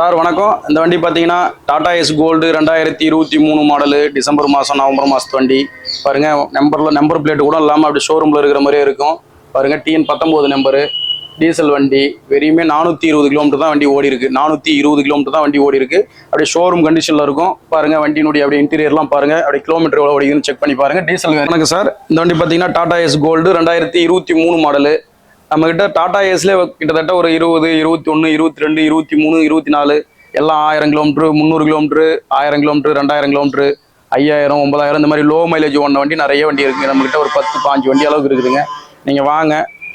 Sir வணக்கம். இந்த வண்டி பார்த்தீங்கன்னா டாடா எஸ் கோல்டு ரெண்டாயிரத்தி இருபத்தி மூணு மாடலு டிசம்பர் மாதம் நவம்பர் மாதத்து வண்டி. பாருங்கள் நம்பரில் நம்பர் பிளேட் கூட இல்லாமல் அப்படி ஷோரூமில் இருக்கிற மாதிரியே இருக்கும். பாருங்கள் டிஎன் பத்தொம்போது நம்பரு டீசல் வண்டி. வெறியுமே நானூற்றி இருபது கிலோமீட்டர் தான் வண்டி ஓடி இருக்குது நானூற்றி இருபது கிலோமீட்டர் தான் வண்டி ஓடி இருக்குது அப்படியே ஷோரூம் கண்டிஷனில் இருக்கும். பாருங்க வண்டியினுடைய அப்படியே இன்டீரியர்லாம் பாருங்க. அப்படியே கிலோமீட்டர் எவ்வளோ ஓடிக்குன்னு செக் பண்ணி பாருங்கள் டீசல் வணக்கம் சார். இந்த வண்டி பார்த்தீங்கன்னா டாடா எஸ் கோல்டு ரெண்டாயிரத்தி இருபத்தி மூணு மாடலு நம்மக்கிட்ட டாடா ஏஸ்லேயே கிட்டத்தட்ட ஒரு இருபது இருபத்தி ஒன்று இருபத்தி ரெண்டு இருபத்தி மூணு இருபத்தி நாலு எல்லாம் ஆயிரம் கிலோமீட்ரு முந்நூறு கிலோமீட்ரு ஆயிரம் கிலோமீட்ரு ரெண்டாயிரம் கிலோமீட்ரு ஐயாயிரம் ஒன்பதாயிரம் இந்த மாதிரி லோ மைலேஜ் ஒன்ற வண்டி நிறைய வண்டி இருக்குது நம்மக்கிட்ட ஒரு பத்து பாஞ்சு வண்டி அளவுக்கு இருக்குதுங்க. நீங்கள் வாங்க.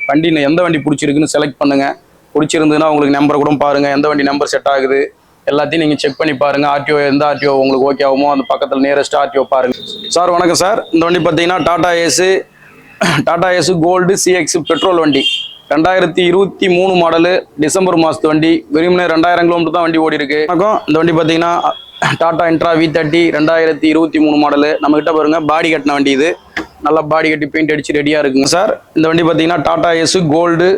வண்டி எந்த வண்டி பிடிச்சிருக்குன்னு செலக்ட் பண்ணுங்கள் பிடிச்சிருந்ததுன்னா உங்களுக்கு நம்பரை கூட பாருங்கள் எந்த வண்டி நம்பர் செட் ஆகுது எல்லாத்தையும் நீங்கள் செக் பண்ணி பாருங்கள் ஆர்டிஓ எந்த ஆர்டிஓ உங்களுக்கு ஓகே ஆகுமோ அந்த பக்கத்தில் நியரஸ்ட் ஆர்டிஓ பாருங்கள் சார் வணக்கம் சார். இந்த வண்டி பார்த்தீங்கன்னா Tata ace Tata ace gold CX petrol வண்டி. ரெண்டாயிரத்தி இருபத்தி மூணு மாடலு டிசம்பர் மாதத்து வண்டி. வெறுமனே ரெண்டாயிரம் கிலோமீட்டர் தான் வண்டி ஓடி இருக்கு வணக்கம். இந்த வண்டி பார்த்தீங்கன்னா டாடா இன்ட்ரா வி தேர்ட்டி ரெண்டாயிரத்தி இருபத்தி மூணு மாடலு நம்மக்கிட்ட பாருங்க பாடி கட்டின வண்டி இது. நல்லா பாடி கட்டி பெயிண்ட் அடிச்சு ரெடியாக இருக்குங்க சார். இந்த வண்டி பார்த்தீங்கன்னா டாடா எஸ் கோல்டு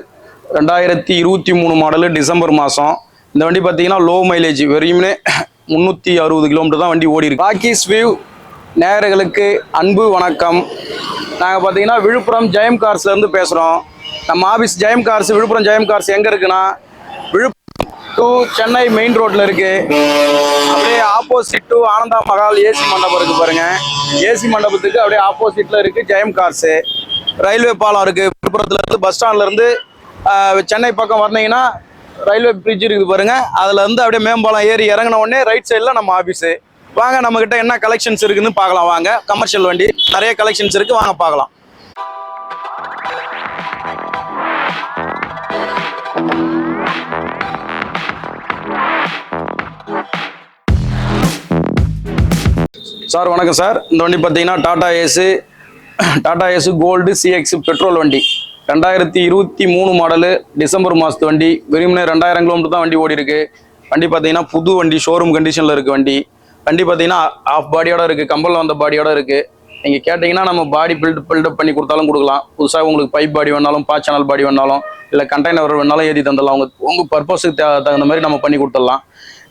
ரெண்டாயிரத்தி இருபத்தி மூணு மாடலு டிசம்பர் மாதம் இந்த வண்டி பார்த்தீங்கன்னா லோ மைலேஜ் வெறுமனே முந்நூற்றி அறுபது கிலோமீட்டர் தான் வண்டி ஓடி இருக்கு பாக்கி ஸ்வீவ் நேயர்களுக்கு அன்பு வணக்கம். நாங்கள் பார்த்தீங்கன்னா விழுப்புரம் ஜெயம் கார்ஸ்லேருந்து பேசுகிறோம் நம்ம office Jayam cars Viluppuram Jayam cars எங்கே இருக்குன்னா விழுப்புரம் டு சென்னை மெயின் ரோட்டில் இருக்குது அப்படியே opposite to Ananda Mahal AC மண்டபம் இருக்கு பாருங்கள் ஏசி மண்டபத்துக்கு அப்படியே ஆப்போசிட்டில் இருக்குது ஜெயம் கார்ஸு ரயில்வே பாலம் இருக்குது விழுப்புரத்துலேருந்து பஸ் ஸ்டாண்ட்லேருந்து சென்னை பக்கம் வந்தீங்கன்னா ரயில்வே பிரிட்ஜ் இருக்குது பாருங்கள் அதில் இருந்து அப்படியே மேம்பாலம் ஏறி இறங்கின உடனே ரைட் சைடில் நம்ம ஆஃபீஸு வாங்க நம்ம கிட்ட என்ன கலெக்ஷன்ஸ் இருக்குன்னு பார்க்கலாம். வாங்க கமர்ஷியல் வண்டி நிறைய கலெக்ஷன்ஸ் இருக்கு. வாங்க பார்க்கலாம். சார் வணக்கம் சார். இந்த வண்டி பார்த்தீங்கன்னா Tata ace Tata ace gold CX petrol வண்டி. ரெண்டாயிரத்தி இருபத்தி மூணு மாடலு டிசம்பர் மாதத்து வண்டி. வெறுமனே ரெண்டாயிரம் கிலோமீட்டர் தான் வண்டி ஓடி இருக்கு வண்டி பார்த்தீங்கன்னா புது வண்டி ஷோரூம் கண்டிஷனில் இருக்க வண்டி. வண்டி பார்த்தீங்கன்னா ஆஃப் பாடியோட இருக்கு கம்பல் வந்த பாடியோட இருக்கு. நீங்கள் கேட்டிங்கன்னா நம்ம பாடி பில்ட் பில்டப் பண்ணி கொடுத்தாலும் கொடுக்கலாம். புதுசாக உங்களுக்கு பைப் பாடி வேணாலும் பா சேனல் பாடி வேணாலும் இல்லை கண்டெய்னர் வேணாலும் ஏற்றி தந்துடலாம். உங்கள் உங்கள் பர்பஸுக்கு தகுந்த மாதிரி நம்ம பண்ணி கொடுத்துடலாம்.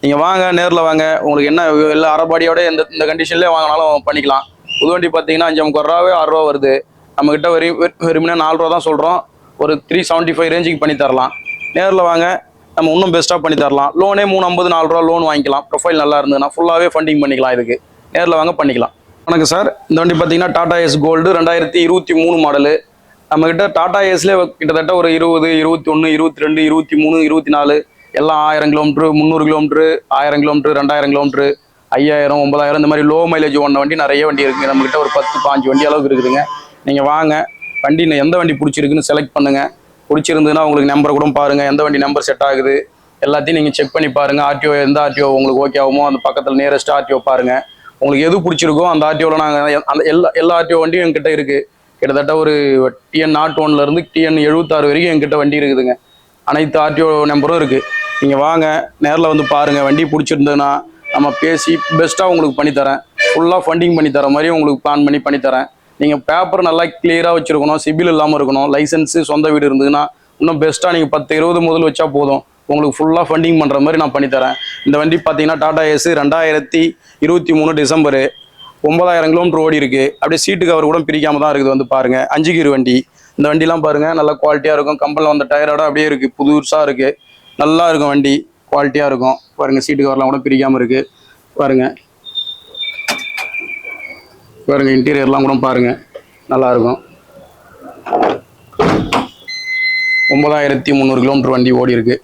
நீங்கள் வாங்க நேரில் வாங்க. உங்களுக்கு என்ன எல்லா அரைபாடியோட எந்த இந்த கண்டிஷன்லேயே வாங்கினாலும் பண்ணிக்கலாம். புது வண்டி பார்த்தீங்கன்னா அஞ்சு முப்பது ரூபாவே ஆறு ரூபா வருது. நம்மக்கிட்ட வெறும் வெறுமனே நாலு ரூபா தான் சொல்கிறோம் ஒரு த்ரீ செவன்ட்டி ஃபைவ் ரேஞ்சுக்கு பண்ணி தரலாம். நேரில் வாங்க. நம்ம இன்னும் பெஸ்ட்டாக பண்ணி தரலாம். லோனே மூணு ஐம்பது நாலு ரூபா லோன் வாங்கிக்கலாம். ப்ரொஃபைல் நல்லா இருந்ததுன்னா ஃபுல்லாகவே ஃபண்டிங் பண்ணிக்கலாம் இதுக்கு. நேரில் வாங்க பண்ணிக்கலாம். வணக்கம் சார் இந்த வண்டி பார்த்தீங்கன்னா டாடா எஸ் கோல்டு ரெண்டாயிரத்தி இருபத்தி மூணு மாடலு நம்மக்கிட்ட டாடா ஏஸ்லேயே கிட்டத்தட்ட ஒரு இருபது இருபத்தி ஒன்று இருபத்தி ரெண்டு இருபத்தி மூணு இருபத்தி நாலு எல்லாம் ஆயிரம் கிலோமீட்ரு முந்நூறு கிலோமீட்ரு ஆயிரம் கிலோமீட்ரு ரெண்டாயிரம் கிலோமீட்ரு ஐயாயிரம் ஒன்பதாயிரம் இந்த மாதிரி லோ மைலேஜ் ஓன வண்டி நிறைய வண்டி இருக்குங்க. நம்மக்கிட்ட ஒரு பத்து பாஞ்சு வண்டி அளவுக்கு இருக்குதுங்க. நீங்கள் வாங்க. வண்டி எந்த வண்டி பிடிச்சிருக்குன்னு செலக்ட் பண்ணுங்கள் பிடிச்சிருந்ததுன்னா உங்களுக்கு நம்பரை கூட பாருங்க. எந்த வண்டி நம்பர் செட் ஆகுது எல்லாத்தையும் நீங்கள் செக் பண்ணி பாருங்க. ஆர்டிஓ எந்த ஆர்டிஓ உங்களுக்கு ஓகே ஆகுமோ அந்த பக்கத்தில் நியரஸ்ட் ஆர்டிஓ பாருங்க. உங்களுக்கு எது பிடிச்சிருக்கோ அந்த ஆர்டிஓவில் நாங்கள் அந்த எல்லா எல்லா ஆர்டிஓ வண்டியும் எங்கிட்ட இருக்கு. கிட்டத்தட்ட ஒரு டிஎன் நாட் ஒன்ல இருந்து டிஎன் எழுபத்தாறு வரைக்கும் எங்கிட்ட வண்டி இருக்குதுங்க. அனைத்து ஆர்டிஓ நம்பரும் இருக்கு. நீங்கள் வாங்க நேரில் வந்து பாருங்க. வண்டி பிடிச்சிருந்ததுன்னா நம்ம பேசி பெஸ்ட்டாக உங்களுக்கு பண்ணித்தரேன். ஃபுல்லாக ஃபண்டிங் பண்ணி தர மாதிரி உங்களுக்கு பிளான் பண்ணி பண்ணித்தரேன். நீங்கள் பேப்பர் நல்லா கிளியராக வச்சுருக்கணும் சிபில் இல்லாமல் இருக்கணும் லைசன்ஸு சொந்த வீடு இருந்ததுன்னா இன்னும் பெஸ்ட்டாக நீங்கள் பத்து இருபது முதல் வச்சா போதும். உங்களுக்கு ஃபுல்லாக ஃபண்டிங் பண்ணுற மாதிரி நான் பண்ணித்தரேன் இந்த வண்டி பார்த்தீங்கன்னா டாடா ஏஸ் ரெண்டாயிரத்தி இருபத்தி மூணு டிசம்பரு. ஒன்பதாயிரம் கிலோமீட்டர் ஓடி இருக்குது அப்படியே சீட்டு கவர் கூட பிரிக்காமல் தான் இருக்குது வந்து பாருங்கள் அஞ்சு கீர் வண்டி. இந்த வண்டிலாம் பாருங்கள் நல்லா குவாலிட்டியாக இருக்கும். கம்பெனியில் வந்த டயரோட அப்படியே இருக்குது புதுசாக இருக்குது நல்லா இருக்கும் வண்டி. குவாலிட்டியாக இருக்கும். பாருங்கள் சீட்டு கவர்லாம் கூட பிரிக்காமல் இருக்குது பாருங்கள் பாருங்க இன்டீரியர்லாம் கூட பாருங்க. நல்லாயிருக்கும். ஒம்பதாயிரத்தி ஒன்பதாயிரத்தி முந்நூறு கிலோமீட்டர் வண்டி ஓடி இருக்கு.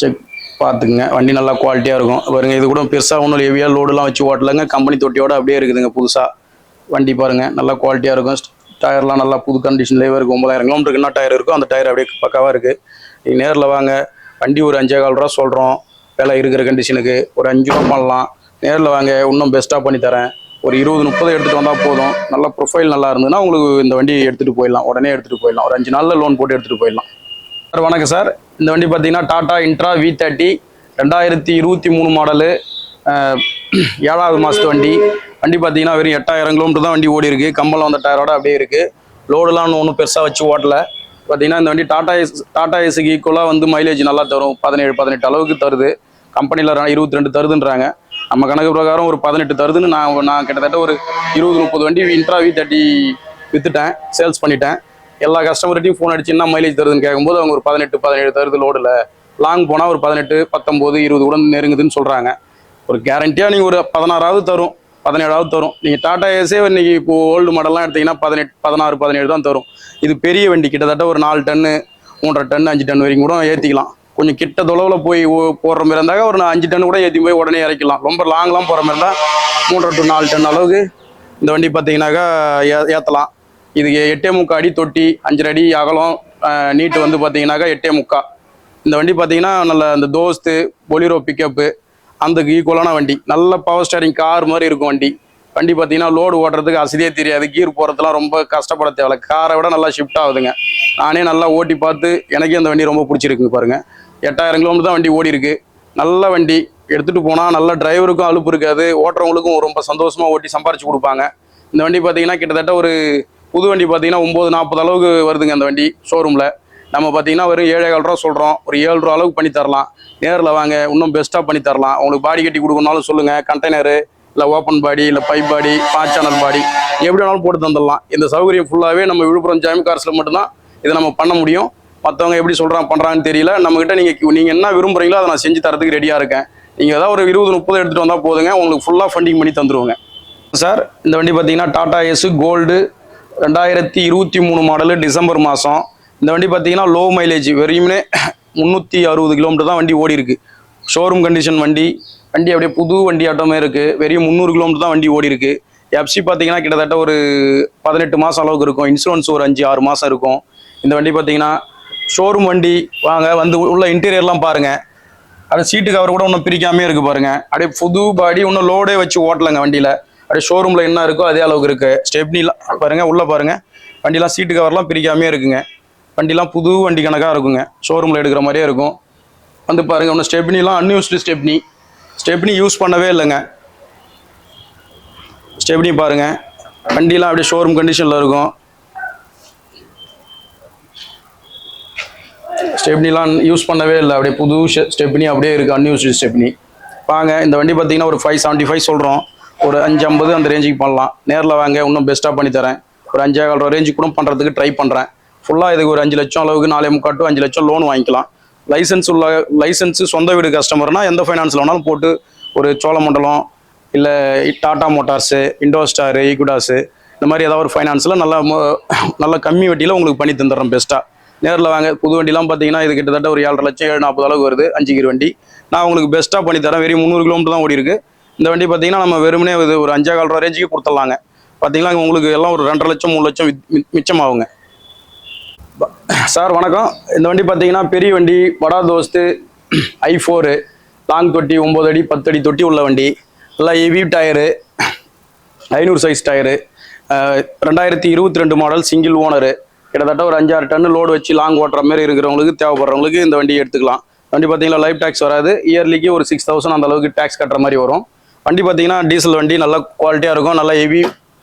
செக் பார்த்துக்குங்க. வண்டி நல்லா குவாலிட்டியாக இருக்கும். பாருங்க இது கூட பெருசாக ஒன்றும் ஹெவியாக லோடுலாம் வச்சு ஓட்டலைங்க. கம்பெனி தொட்டியோட அப்படியே இருக்குதுங்க புதுசாக வண்டி பாருங்கள் நல்லா குவாலிட்டியாக இருக்கும். டயர்லாம் நல்லா புது கண்டிஷன்லேயே இருக்குது ஒன்பதாயிரம் கிலோமீட்டருக்கு என்ன டயர் இருக்கோ அந்த டயர் அப்படியே பக்காவாக இருக்குது நீங்கள் நேரில் வாங்க. வண்டி ஒரு அஞ்சே கால் ரூபா சொல்கிறோம் விலை இருக்கிற கண்டிஷனுக்கு ஒரு அஞ்சு ரூபா பண்ணலாம். நேரில் வாங்க இன்னும் பெஸ்ட்டாக பண்ணி தரேன். ஒரு இருபது முப்பது எடுத்துகிட்டு வந்தால் போதும். நல்ல ப்ரொஃபைல் நல்லா இருந்ததுன்னா உங்களுக்கு இந்த வண்டி எடுத்துகிட்டு போயிடலாம். உடனே எடுத்துகிட்டு போயிடலாம். ஒரு அஞ்சு நாளில் லோன் போட்டு எடுத்துகிட்டு போயிடலாம். சார் வணக்கம் சார். இந்த வண்டி பார்த்தீங்கன்னா டாடா இன்ட்ரா வி தேர்ட்டி ரெண்டாயிரத்தி இருபத்தி மூணு மாடலு ஏழாவது மாதத்து வண்டி. வண்டி பார்த்தீங்கன்னா வெறும் எட்டாயிரம் கிலோமீட்டர் தான் வண்டி ஓடி இருக்குது கம்பளம் வந்த டயரோட அப்படியே இருக்குது லோடுலாம் ஒன்றும் பெருசாக வச்சு ஓட்டல. பார்த்தீங்கன்னா இந்த வண்டி டாடா எஸ் டாடா எஸுக்கு ஈக்குவலாக வந்து மைலேஜ் நல்லா தரும். பதினேழு பதினெட்டு அளவுக்கு தருது. கம்பெனியில் இருபத்தி ரெண்டு தருதுன்றாங்க. நம்ம கணக்கு பிரகாரம் ஒரு பதினெட்டு தருதுன்னு நான் நான் கிட்டத்தட்ட ஒரு இருபது முப்பது வண்டி இன்ட்ரா வி தேர்ட்டி வித்துட்டேன். சேல்ஸ் பண்ணிட்டேன். எல்லா கஸ்டமர்கிட்டையும் ஃபோன் அடிச்சு என்ன மைலேஜ் தருதுன்னு கேட்கும்போது அவங்க ஒரு பதினெட்டு பதினேழு தருது லோடில் லாங் போனால் ஒரு பதினெட்டு பத்தொம்போது இருபது கூட நெருங்குதுன்னு சொல்கிறாங்க ஒரு கேரண்டியாக நீங்கள் ஒரு பதினாறாவது தரும். பதினேழாவது தரும். நீங்கள் டாடா ஏஸே இன்னைக்கு இப்போ ஓல்டு மாடல்லாம் எடுத்தீங்கன்னா பதினெட்டு பதினாறு பதினேழு தான் தரும். இது பெரிய வண்டி. கிட்டத்தட்ட ஒரு நாலு டன்னு மூன்றரை டன் அஞ்சு டன் வரைக்கும் கூட ஏற்றிக்கலாம் கொஞ்சம் கிட்ட தொலைவில் போய் ஓ- போடுற மாதிரி இருந்தாக்க ஒரு அஞ்சு டன் கூட ஏற்றி போய் உடனே இறக்கலாம் ரொம்ப லாங்லாம் போகிற மாதிரி இருந்தால் மூன்றரை டு நாலு டன் அளவுக்கு இந்த வண்டி பார்த்தீங்கன்னாக்கா ஏ ஏற்றலாம் இதுக்கு எட்டே முக்கா அடி தொட்டி அஞ்சரை அடி அகலம் நீட்டு வந்து பார்த்தீங்கன்னாக்கா எட்டே முக்கா. இந்த வண்டி பார்த்தீங்கன்னா நல்ல அந்த தோஸ்து பொலிரோ பிக்கப்பு அந்த ஈக்குவலான வண்டி. நல்ல பவர் ஸ்டேரிங் கார் மாதிரி இருக்கும் வண்டி. வண்டி பார்த்தீங்கன்னா லோடு ஓட்டுறதுக்கு அசதியே தெரியாது. கீர் போகிறதுலாம் ரொம்ப கஷ்டப்பட தேவையில்ல. காரை விட நல்லா ஷிஃப்ட் ஆகுதுங்க. நானே நல்லா ஓட்டி பார்த்து எனக்கே அந்த வண்டி ரொம்ப பிடிச்சிருக்குங்க பாருங்கள் எட்டாயிரம் கிலோமீட்டர் தான் வண்டி ஓடி இருக்கு நல்ல வண்டி. எடுத்துகிட்டு போனால் நல்ல டிரைவருக்கும் அலுப்பு இருக்காது. ஓட்டுறவங்களுக்கும் ரொம்ப சந்தோஷமாக ஓட்டி சம்பாரிச்சு கொடுப்பாங்க. இந்த வண்டி பார்த்தீங்கன்னா கிட்டத்தட்ட ஒரு புது வண்டி பார்த்தீங்கன்னா ஒம்பது நாற்பது அளவுக்கு வருதுங்க அந்த வண்டி ஷோரூமில் நம்ம பார்த்தீங்கன்னா வெறும் ஏழே ரூபா சொல்கிறோம் ஒரு ஏழு ரூபா அளவுக்கு பண்ணி தரலாம். நேரில் வாங்க. இன்னும் பெஸ்ட்டாக பண்ணி தரலாம். உங்களுக்கு பாடி கட்டி கொடுக்கணும்னாலும் சொல்லுங்கள் கண்டெய்னரு இல்லை ஓப்பன் பாடி இல்லை பைப் பாடி பாஞ்ச் சேனல் பாடி எப்படி வேணாலும் போட்டு தந்துடலாம். இந்த சௌகரியம் ஃபுல்லாகவே நம்ம விழுப்புரம் ஜாமி கார்ஸில் மட்டும்தான் இதை நம்ம பண்ண முடியும். மற்றவங்க எப்படி சொல்கிறாங்க பண்ணுறாங்கன்னு தெரியல. நம்மக்கிட்ட நீங்கள் நீங்கள் என்ன விரும்புகிறீங்களோ அதை நான் செஞ்சு தரதுக்கு ரெடியாக இருக்கேன். நீங்கள் ஏதாவது ஒரு இருபது முப்பது எடுத்துகிட்டு வந்தால் போதுங்க. உங்களுக்கு ஃபுல்லாக ஃபண்டிங் பண்ணி தந்துடுவோங்க சார் இந்த வண்டி பார்த்தீங்கன்னா டாடா எஸ் கோல்டு ரெண்டாயிரத்தி இருபத்தி மூணு மாடலு டிசம்பர் மாதம் இந்த வண்டி பார்த்தீங்கன்னா லோ மைலேஜ் வெறுமே முந்நூற்றி அறுபது கிலோமீட்டர் தான் வண்டி ஓடி இருக்கு. ஷோரூம் கண்டிஷன் வண்டி. வண்டி அப்படியே புது வண்டி ஆட்டமே இருக்குது வெறும் முந்நூறு கிலோமீட்டர் தான் வண்டி ஓடி இருக்கு. எஃப்சி பார்த்தீங்கன்னா கிட்டத்தட்ட ஒரு பதினெட்டு மாதம் அளவுக்கு இருக்கும். இன்சூரன்ஸ் ஒரு அஞ்சு ஆறு மாதம் இருக்கும். இந்த வண்டி பார்த்தீங்கன்னா ஷோரூம் வண்டி வாங்க வந்து உள்ள இன்டீரியர்லாம் பாருங்கள் அது சீட்டு கவர் கூட ஒன்றும் பிரிக்காமே இருக்கு பாருங்க. அப்படியே புது பாடி இன்னும் லோடே வச்சு ஓட்டலைங்க வண்டியில. அப்படியே ஷோரூம்ல என்ன இருக்கோ அதே அளவுக்கு இருக்கு. ஸ்டெப்னிலாம் பாருங்க உள்ள பாருங்க. வண்டிலாம் சீட்டு கவர்லாம் பிரிக்காமே இருக்குங்க. வண்டிலாம் புது வண்டி கணக்காக இருக்குங்க. ஷோரூம்ல எடுக்கிற மாதிரியே இருக்கும். வந்து பாருங்க ஒன்று ஸ்டெப்னிலாம் அன்யூஸ்டு ஸ்டெப்னி ஸ்டெப்னி யூஸ் பண்ணவே இல்லைங்க. ஸ்டெப்னி பாருங்க. வண்டிலாம் அப்படியே ஷோரூம் கண்டிஷனில் இருக்கும். ஸ்டெப்னிலாம் யூஸ் பண்ணவே இல்லை. அப்படியே புது ஸ்டெப்னி அப்படியே இருக்குது அன்யூஸ்டு ஸ்டெப்னி. வாங்க இந்த வண்டி பார்த்தீங்கன்னா ஒரு ஃபைவ் செவன்ட்டி ஃபைவ் சொல்கிறோம் ஒரு அஞ்சு ஐம்பது அந்த ரேஞ்சுக்கு பண்ணலாம். நேரில் வாங்க இன்னும் பெஸ்ட்டாக பண்ணி தரேன். ஒரு அஞ்சே கால் ரேஞ்சு ரேஞ்சுக்கு கூட பண்ணுறதுக்கு ட்ரை பண்ணுறேன் ஃபுல்லாக இதுக்கு ஒரு அஞ்சு லட்சம் அளவுக்கு நாலே முக்காட்டு அஞ்சு லட்சம் லோன் வாங்கிக்கலாம். லைசன்ஸ் உள்ள லைசன்ஸு சொந்த வீடு கஸ்டமர்னா எந்த ஃபைனான்ஸில் வேணாலும் போட்டு ஒரு சோழமண்டலம் இல்லை டாடா மோட்டார்ஸு இண்டோஸ்டாரு ஈக்குடாஸு இந்த மாதிரி ஏதாவது ஒரு ஃபைனான்ஸில் நல்லா நல்ல கம்மி வட்டியில் உங்களுக்கு பண்ணி தந்துடுறோம் பெஸ்ட்டாக நேரில் வாங்க. புது வண்டிலாம் பார்த்தீங்கன்னா இது கிட்டத்தட்ட ஒரு ஏழரை லட்சம் ஏழு நாற்பது அளவுக்கு வருது. அஞ்சு கீர் வண்டி. நான் உங்களுக்கு பெஸ்ட்டாக பண்ணி தரேன். வெறும் முந்நூறு கிலோமீட்டர் தான் ஓடி இருக்கு இந்த வண்டி பார்த்தீங்கன்னா நம்ம வெறுமனே இது ஒரு அஞ்சே கால் ரூபா ரேஞ்சுக்கு கொடுத்துடலாங்க. பார்த்தீங்கன்னா உங்களுக்கு எல்லாம் ஒரு ரெண்டரை லட்சம் மூணு லட்சம் மிச்சமாகுங்க. சார் வணக்கம். இந்த வண்டி பார்த்தீங்கன்னா பெரிய வண்டி வடா தோஸ்து ஐ ஃபோரு லாங் தொட்டி ஒம்பது அடி பத்து அடி தொட்டி உள்ள வண்டி. நல்லா ஹெவி டயரு ஐநூறு சைஸ் டயரு ரெண்டாயிரத்தி இருபத்தி ரெண்டு மாடல் சிங்கிள் ஓனரு கிட்டத்தட்ட ஒரு அஞ்சாறு டன்னு லோடு வச்சு லாங் ஓட்டுற மாதிரி இருக்கிறவங்களுக்கு தேவைப்படுறவங்களுக்கு இந்த வண்டியை எடுத்துக்கலாம். வண்டி பார்த்தீங்கன்னா லைஃப் டேக்ஸ் வராது. இயர்லிக்கு ஒரு சிக்ஸ் தௌசண்ட் அந்த அளவுக்கு டேக்ஸ் கட்டுற மாதிரி வரும். வண்டி பார்த்தீங்கன்னா டீசல் வண்டி நல்ல குவாலிட்டியாக இருக்கும். நல்லா ஹெவி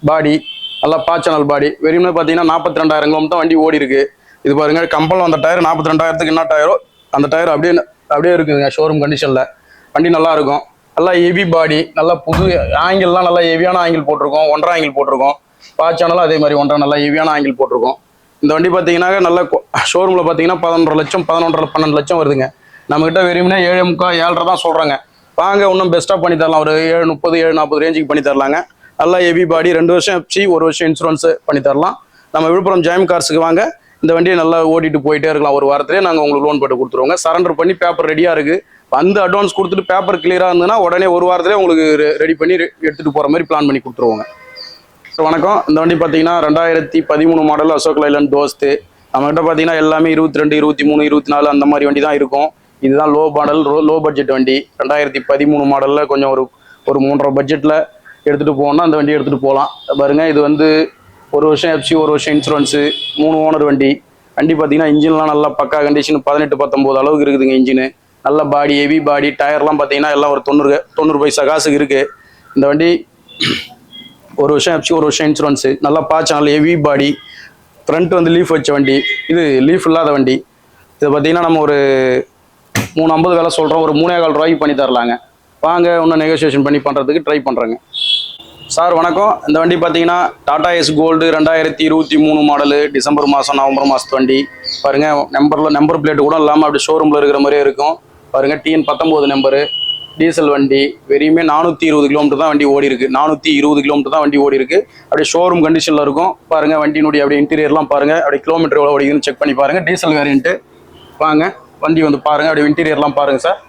பாடி நல்லா பாச்சனல் பாடி வெறுமே பார்த்தீங்கன்னா நாற்பத்தி ரெண்டாயிரம் கிலோமீட்டர் வண்டி ஓடி இருக்கு இது பாருங்க கம்பல் அந்த டயர் நாற்பத்தி ரெண்டாயிரத்துக்கு என்ன டயரோ அந்த டயர் அப்படியே அப்படியே இருக்குதுங்க ஷோரூம் கண்டிஷனில் வண்டி நல்லா இருக்கும். நல்லா ஹெவி பாடி நல்லா புது ஆங்கிள்லாம் நல்லா ஹெவியான ஆங்கிள் போட்டிருக்கோம். ஒன்றரை ஆங்கிள் போட்டிருக்கோம். பாச்சானலும் அதே மாதிரி ஒன்றரை நல்லா ஹெவியான ஆங்கிள் போட்டிருக்கோம். இந்த வண்டி பார்த்தீங்கன்னா நல்ல ஷோரூமில் பார்த்தீங்கன்னா பதினொன்றரை லட்சம் பதினொன்றரை பன்னெண்டு லட்சம் வருதுங்க. நம்மகிட்ட வெறும்னா ஏழு முக்கால் ஏழரை தான் சொல்கிறாங்க வாங்க இன்னும் பெஸ்ட்டாக பண்ணி தரலாம். ஒரு ஏழு முப்பது ஏழு நாற்பது ரேஞ்சுக்கு பண்ணி தரலாங்க. நல்லா ஹெவி பாடி ரெண்டு வருஷம் எஃப்சி ஒரு வருஷம் இன்சூரன்ஸு பண்ணி தரலாம். நம்ம விழுப்புரம் ஜெயம் கார்ஸுக்கு வாங்க. இந்த வண்டியை நல்லா ஓட்டிட்டு போயிட்டே இருக்கலாம். ஒரு வாரத்திலே நாங்கள் உங்களுக்கு லோன் போட்டு கொடுத்துருவோங்க. சரண்டர் பண்ணி பேப்பர் ரெடியாக இருக்குது வந்து அட்வான்ஸ் கொடுத்துட்டு பேப்பர் கிளியராக இருந்ததுன்னா உடனே ஒரு வாரத்திலே உங்களுக்கு ரெடி பண்ணி எடுத்துகிட்டு போகிற மாதிரி பிளான் பண்ணி கொடுத்துருவோங்க. வணக்கம். இந்த வண்டி பார்த்தீங்கன்னா ரெண்டாயிரத்தி பதிமூணு மாடல் அசோக் லைலன் டோஸ்ட்டு நம்மகிட்ட பார்த்தீங்கன்னா எல்லாமே இருபத்தி ரெண்டு இருபத்தி மூணு இருபத்தி நாலு அந்த மாதிரி வண்டி தான் இருக்கும். இதுதான் லோ மாடல் லோ பட்ஜெட் வண்டி. ரெண்டாயிரத்தி பதிமூணு மாடலில் கொஞ்சம் ஒரு ஒரு மூன்றரை பட்ஜெட்டில் எடுத்துகிட்டு போகணும்னா அந்த வண்டி எடுத்துகிட்டு போகலாம். பாருங்கள் இது வந்து ஒரு வருஷம் எஃப்சி ஒரு வருஷம் இன்சூரன்ஸு மூணு ஓனர் வண்டி. வண்டி பார்த்தீங்கன்னா இன்ஜின்லாம் நல்லா பக்கா கண்டிஷன் பதினெட்டு பத்தொம்போது அளவுக்கு இருக்குதுங்க இன்ஜினு. நல்ல பாடி ஹெவி பாடி டயர்லாம் பார்த்தீங்கன்னா எல்லாம் ஒரு தொண்ணூறு தொண்ணூறு பைசா காசுக்கு இருக்குது இந்த வண்டி ஒரு வருஷம் ஆச்சு ஒரு வருஷம் இன்சூரன்ஸு நல்லா பாய்ச்சானல் ஹெவி பாடி ஃப்ரண்ட் வந்து லீஃப் வச்ச வண்டி. இது லீஃப் இல்லாத வண்டி. இது பார்த்தீங்கன்னா நம்ம ஒரு மூணு ஐம்பது வேலை சொல்கிறோம் ஒரு மூணே கால் ரூபாய்க்கு பண்ணி தரலாங்க. வாங்க இன்னும் நெகோசியேஷன் பண்ணி பண்ணுறதுக்கு ட்ரை பண்ணுறேங்க சார் வணக்கம். இந்த வண்டி பார்த்தீங்கன்னா டாடா எஸ் கோல்டு ரெண்டாயிரத்தி இருபத்தி மூணு மாடலு டிசம்பர் மாதம் நவம்பர் மாதத்து வண்டி. பாருங்கள் நம்பரில் நம்பர் பிளேட்டு கூட இல்லாமல் அப்படி ஷோரூமில் இருக்கிற மாதிரியே இருக்கும். பாருங்கள் டிஎன் பத்தொம்போது நம்பரு டீசல் வண்டி வெறியுமே நானூற்றி இருபது கிலோமீட்டர் தான் வண்டி ஓடி இருக்குது நானூற்றி இருபது கிலோமீட்டர் தான் வண்டி ஓடி இருக்குது அப்படியே ஷோரூம் கண்டிஷனில் இருக்கும். பாருங்கள் வண்டியினுடைய அப்படியே இன்டீரியர்லாம் பாருங்கள் அப்படியே கிலோமீட்டர் எவ்வளோ ஓடிக்குதுன்னு செக் பண்ணி பாருங்கள் டீசல் வேரியன்ட்டு வாங்க வண்டி வந்து பாருங்கள் அப்படியே இன்டீரியர்லாம் பாருங்கள் சார்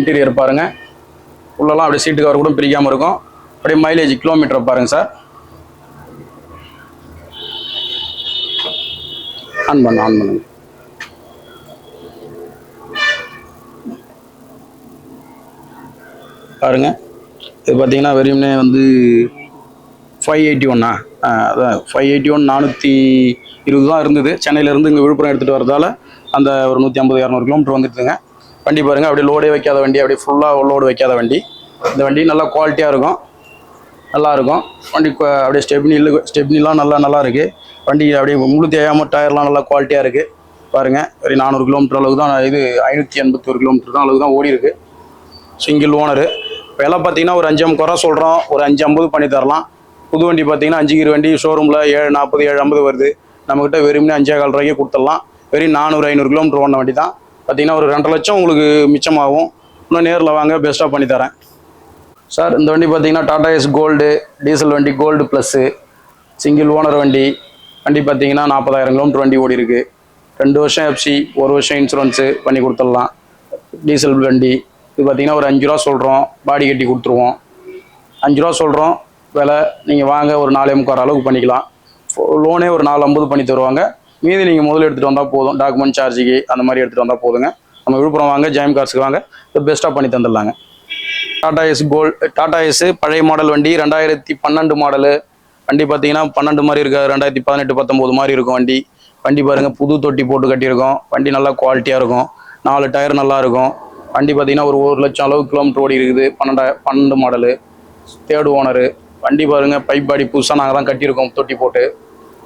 இன்டீரியர் பாருங்கள் உள்ளெல்லாம் அப்படியே சீட்டு கவர் கூட பிரிக்காமல் இருக்கும். அப்படியே மைலேஜ் கிலோமீட்டர் பாருங்கள் சார் ஆன் பண்ணு ஆன் பண்ணுங்க. பாருங்க. இது பார்த்தீங்கன்னா வெறும்னே வந்து ஃபைவ் எயிட்டி ஒன்னா அதான். ஃபைவ் எயிட்டி ஒன் நானூற்றி இருபது தான் இருந்தது. சென்னையிலேருந்து இங்கே விழுப்புரம் எடுத்துகிட்டு வரதால அந்த ஒரு நூற்றி ஐம்பது இரநூறு கிலோமீட்டர் வந்துட்டுங்க வண்டி பாருங்கள் அப்படியே லோடே வைக்காத வண்டி. அப்படியே ஃபுல்லாக லோடு வைக்காத வண்டி. இந்த வண்டி நல்லா குவாலிட்டியாக இருக்கும். நல்லாயிருக்கும் வண்டி அப்படியே ஸ்டெப்னி இல்லை ஸ்டெப்னிலாம் நல்லா நல்லா இருக்குது வண்டி அப்படியே முழு தேவையாமல் டயர்லாம் நல்லா குவாலிட்டியாக இருக்குது பாருங்கள் ஒரு நானூறு கிலோமீட்டர் அளவுக்கு தான் இது ஐநூற்றி எண்பத்தொரு கிலோமீட்டர் தான் அளவுக்கு தான் ஓடி இருக்குது சிங்கிள் ஓனரு விலை பார்த்தீங்கன்னா ஒரு அஞ்சு குறை சொல்கிறோம் ஒரு அஞ்சு ஐம்பது பண்ணி தரலாம். புது வண்டி பார்த்தீங்கன்னா அஞ்சு கீர் வண்டி ஷோரூமில் ஏழு நாற்பது ஏழு ஐம்பது வருது. நம்மக்கிட்ட வெறும்னே அஞ்சே கால் ரூபாய்க்கு கொடுத்துடலாம். வெறும் நானூறு ஐநூறு கிலோமீட்டர் ஓடின வண்டி தான். பார்த்தீங்கன்னா ஒரு ரெண்டரை லட்சம் உங்களுக்கு மிச்சமாகும். இன்னும் நேரில் வாங்க பெஸ்ட்டாக பண்ணி தரேன். சார் இந்த வண்டி பார்த்தீங்கன்னா டாடா எஸ் கோல்டு டீசல் வண்டி கோல்டு ப்ளஸ்ஸு சிங்கிள் ஓனர் வண்டி. வண்டி பார்த்தீங்கன்னா நாற்பதாயிரம் கிலோமீட்டர் வண்டி ஓடி இருக்குது ரெண்டு வருஷம் எஃப்சி ஒரு வருஷம் இன்சூரன்ஸு பண்ணி கொடுத்துடலாம். டீசல் வண்டி. இது பார்த்தீங்கன்னா ஒரு அஞ்சு ரூபா சொல்கிறோம் பாடி கட்டி கொடுத்துருவோம். அஞ்சு ரூபா சொல்கிறோம் விலை நீங்கள் வாங்க ஒரு நாலே முக்கால் அளவுக்கு பண்ணிக்கலாம். லோனே ஒரு நாலு ஐம்பது பண்ணி தருவாங்க. மீதி நீங்கள் முதல்ல எடுத்துகிட்டு வந்தால் போதும். டாக்குமெண்ட் சார்ஜுக்கு அந்த மாதிரி எடுத்துகிட்டு வந்தால் போதுங்க. நம்ம விழுப்புரம் வாங்க ஜெயம் கார்ஸுக்கு வாங்க. பெஸ்ட்டாக பண்ணி தந்துடலாங்க. Tata ace gold Tata ace பழைய மாடல் வண்டி ரெண்டாயிரத்தி பன்னெண்டு மாடலு வண்டி பார்த்தீங்கன்னா பன்னெண்டு மாதிரி இருக்காது. ரெண்டாயிரத்தி பதினெட்டு பத்தொம்போது மாதிரி இருக்கும் வண்டி. வண்டி பாருங்கள் புது தொட்டி போட்டு கட்டியிருக்கோம். வண்டி நல்லா குவாலிட்டியாக இருக்கும். நாலு டயர் நல்லா இருக்கும். வண்டி பார்த்தீங்கன்னா ஒரு ஒரு லட்சம் அளவு கிலோமீட்டர் ஓடி இருக்குது. பன்னெண்டா பன்னெண்டு மாடலு தேர்டு ஓனரு வண்டி பாருங்க பைப் பாடி புதுசாக நாங்கள் தான் கட்டியிருக்கோம் தொட்டி போட்டு.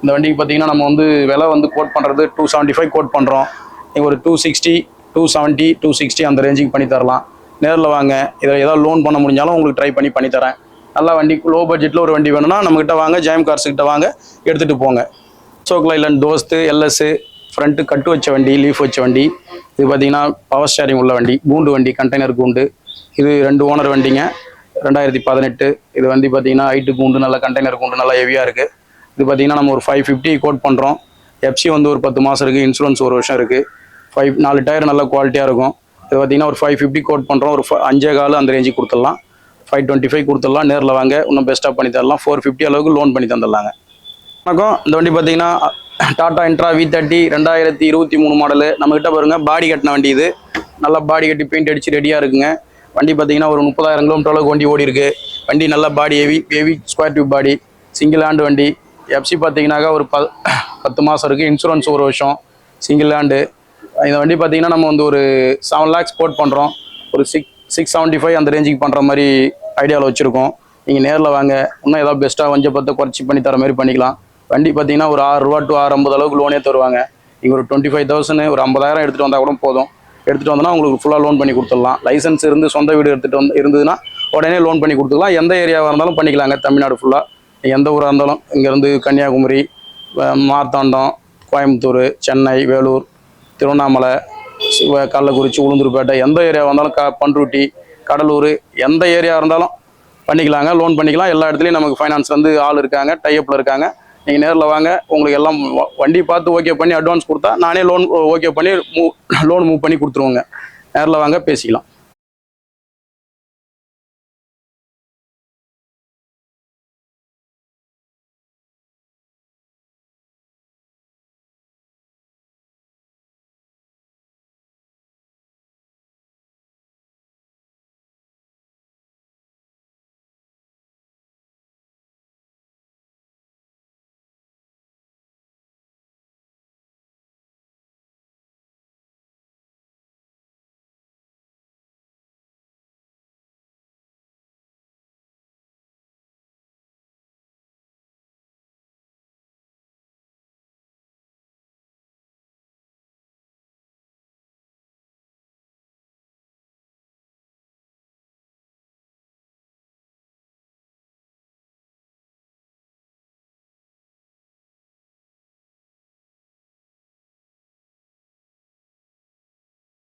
இந்த வண்டிக்கு பார்த்தீங்கன்னா நம்ம வந்து விலை வந்து கோட் பண்ணுறது டூ செவன்ட்டி ஃபைவ் கோட் பண்ணுறோம் நீங்கள் ஒரு two sixty two seventy two sixty அந்த ரேஞ்சுக்கு பண்ணி தரலாம். நேரில் வாங்க இதில் ஏதாவது லோன் பண்ண முடிஞ்சாலும் உங்களுக்கு ட்ரை பண்ணி பண்ணித்தரேன் நல்லா வண்டி லோ பட்ஜெட்டில் ஒரு வண்டி வேணும்னா நம்மக்கிட்ட வாங்க ஜெயம் கார்ஸ்கிட்ட வாங்க எடுத்துகிட்டு போங்க. சோக்லைலண்ட் தோஸ்து எல்எஸ்ஸு ஃப்ரண்ட்டு கட்டு வச்ச வண்டி லீஃப் வச்ச வண்டி. இது பார்த்தீங்கன்னா பவர் ஸ்டேரிங் உள்ள வண்டி கூண்டு வண்டி கண்டெய்னர் கூண்டு. இது ரெண்டு ஓனர் வண்டிங்க. ரெண்டாயிரத்தி பதினெட்டு இது வண்டி பார்த்தீங்கன்னா ஹைட்டு கூண்டு நல்ல கண்டெய்னர் கூண்டு நல்லா ஹெவியாக இருக்குது இது பார்த்தீங்கன்னா நம்ம ஒரு ஃபைவ் ஃபிஃப்டி கோட் பண்ணுறோம் எஃப்சி வந்து ஒரு பத்து மாதம் இருக்குது இன்சூரன்ஸ் ஒரு வருஷம் இருக்குது ஃபைவ் நாலு டயர் நல்லா குவாலிட்டியாக இருக்கும். இது பார்த்தீங்கன்னா ஒரு ஃபைவ் ஃபிஃப்டி கோட் பண்ணுறோம் ஒரு ஃபை அஞ்சே கால் அந்த ரேஞ்சுக்கு கொடுத்துடலாம். ஃபைவ் டுவெண்ட்டி ஃபைவ் கொடுத்துடலாம். நேரில் வாங்க. இன்னும் பெஸ்ட்டாக பண்ணி தரலாம். ஃபோர் ஃபிஃப்டி அளவுக்கு லோன் பண்ணி தந்துடலாங்க. வணக்கம். இந்த வண்டி பார்த்தீங்கன்னா டாடா இன்ட்ரா வி தேர்ட்டி ரெண்டாயிரத்தி இருபத்தி மூணு மாடலு நம்மக்கிட்ட பாருங்கள் பாடி கட்டின வண்டி இது. நல்லா பாடி கட்டி பெயிண்ட் அடிச்சு ரெடியாக இருக்குங்க. வண்டி பார்த்தீங்கன்னா ஒரு முப்பதாயிரம் கிலோமீட்டர் அளவுக்கு வண்டி ஓடி இருக்கு. வண்டி நல்லா body heavy heavy square tube body single hand வண்டி. எஃப்சி பார்த்தீங்கன்னாக்கா ஒரு ப பத்து மாதம் இருக்குது இன்சூரன்ஸ் ஒரு வருஷம் சிங்கிள் ஹேண்டு இந்த வண்டி பார்த்தீங்கன்னா நம்ம வந்து ஒரு செவன் லேக்ஸ் போட் பண்ணுறோம் ஒரு சிக்ஸ் சிக்ஸ் செவன்ட்டி ஃபைவ் அந்த ரேஞ்சுக்கு பண்ணுற மாதிரி ஐடியாவில் வச்சுருக்கோம். நீங்கள் நேரில் வாங்க. இன்னும் ஏதாவது பெஸ்ட்டாக கொஞ்சம் பார்த்து குறைச்சி பண்ணி தர மாதிரி பண்ணிக்கலாம். வண்டி பார்த்தீங்கன்னா ஒரு ஆறு ரூபா டு ஆறு ஐம்பது அளவுக்கு லோனே தருவாங்க. நீங்கள் ஒரு டுவெண்ட்டி ஃபைவ் தௌசண்ட் ஒரு ஐம்பதாயிரம் எடுத்துகிட்டு வந்தால் கூட போதும். எடுத்துகிட்டு வந்தோன்னா உங்களுக்கு ஃபுல்லாக லோன் பண்ணி கொடுத்துடலாம். லைசன்ஸ் இருந்து சொந்த வீடு எடுத்துகிட்டு வந்து இருந்ததுன்னா உடனே லோன் பண்ணி கொடுத்துக்கலாம். எந்த ஏரியாவாக இருந்தாலும் பண்ணிக்கலாங்க. தமிழ்நாடு ஃபுல்லாக எந்த ஊராக இருந்தாலும் இங்கேருந்து கன்னியாகுமரி மார்த்தாண்டம் கோயம்புத்தூர் சென்னை வேலூர் திருவண்ணாமலை கள்ளக்குறிச்சி உளுந்தூர்பேட்டை எந்த ஏரியாவாக இருந்தாலும் க பண்ருட்டி கடலூர் எந்த ஏரியா இருந்தாலும் பண்ணிக்கலாங்க. லோன் பண்ணிக்கலாம். எல்லா இடத்துலையும் நமக்கு ஃபைனான்ஸ் வந்து ஆள் இருக்காங்க டைப்பில் இருக்காங்க. நீங்கள் நேரில் வாங்க. உங்களுக்கு எல்லாம் வண்டி பார்த்து ஓகே பண்ணி அட்வான்ஸ் கொடுத்தா நானே லோன் ஓகே பண்ணி மூ லோன் மூவ் பண்ணி கொடுத்துருவோங்க. நேரில் வாங்க பேசிக்கலாம்.